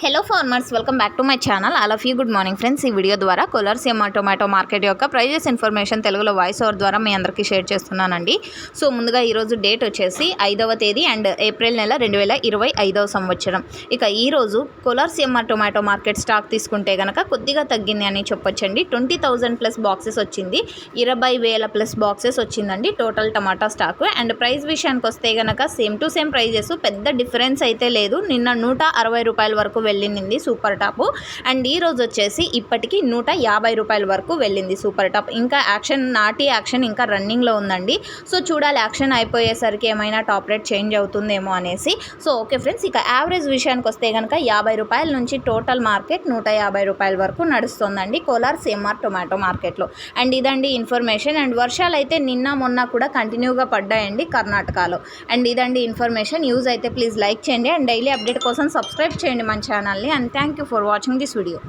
Hello farmers welcome back to my channel all of you good morning friends ఈ video ద్వారా కొలర్సియమ్మ tomato market యొక్క prices information తెలుగులో voice over ద్వారా మీ అందరికీ షేర్ చేస్తున్నానండి. సో ముందుగా ఈరోజు డేట్ వచ్చేసి ఐదవ తేదీ అండ్ ఏప్రిల్ నెల రెండు వేల ఇరవై ఐదవ సంవత్సరం. ఇక ఈరోజు కొలర్సియమ్మ టొమాటో మార్కెట్ స్టాక్ తీసుకుంటే కనుక కొద్దిగా తగ్గింది అని చెప్పొచ్చండి. ట్వంటీ థౌజండ్ ప్లస్ బాక్సెస్ వచ్చింది. ఇరవై వేల ప్లస్ బాక్సెస్ వచ్చిందండి total tomato stock and price విషయానికి వస్తే కనుక సేమ్ టు సేమ్ ప్రైజెస్ పెద్ద డిఫరెన్స్ అయితే లేదు. నిన్న నూట అరవై రూపాయల వరకు వెళ్ళింది సూపర్ టాప్. అండ్ ఈ రోజు వచ్చేసి ఇప్పటికి నూట యాభై రూపాయల వరకు వెళ్ళింది సూపర్ టాప్. ఇంకా యాక్షన్ నాటి యాక్షన్ ఇంకా రన్నింగ్లో ఉందండి. సో చూడాలి యాక్షన్ అయిపోయేసరికి ఏమైనా టాప్ రేట్ చేంజ్ అవుతుందేమో అనేసి. సో ఓకే ఫ్రెండ్స్ ఇక యావరేజ్ విషయానికి వస్తే కనుక యాభై రూపాయల నుంచి టోటల్ మార్కెట్ నూట యాభై రూపాయల వరకు నడుస్తుందండి కోలార్ సిఎంఆర్ టొమాటో మార్కెట్లో. అండ్ ఇదండి ఇన్ఫర్మేషన్. అండ్ వర్షాలు అయితే నిన్న మొన్న కూడా కంటిన్యూగా పడ్డాయండి కర్ణాటకలో. అండ్ ఇదండి ఇన్ఫర్మేషన్. యూజ్ అయితే ప్లీజ్ లైక్ చేయండి. అండ్ డైలీ అప్డేట్ కోసం సబ్స్క్రైబ్ చేయండి మన ఛానల్ని and thank you for watching this video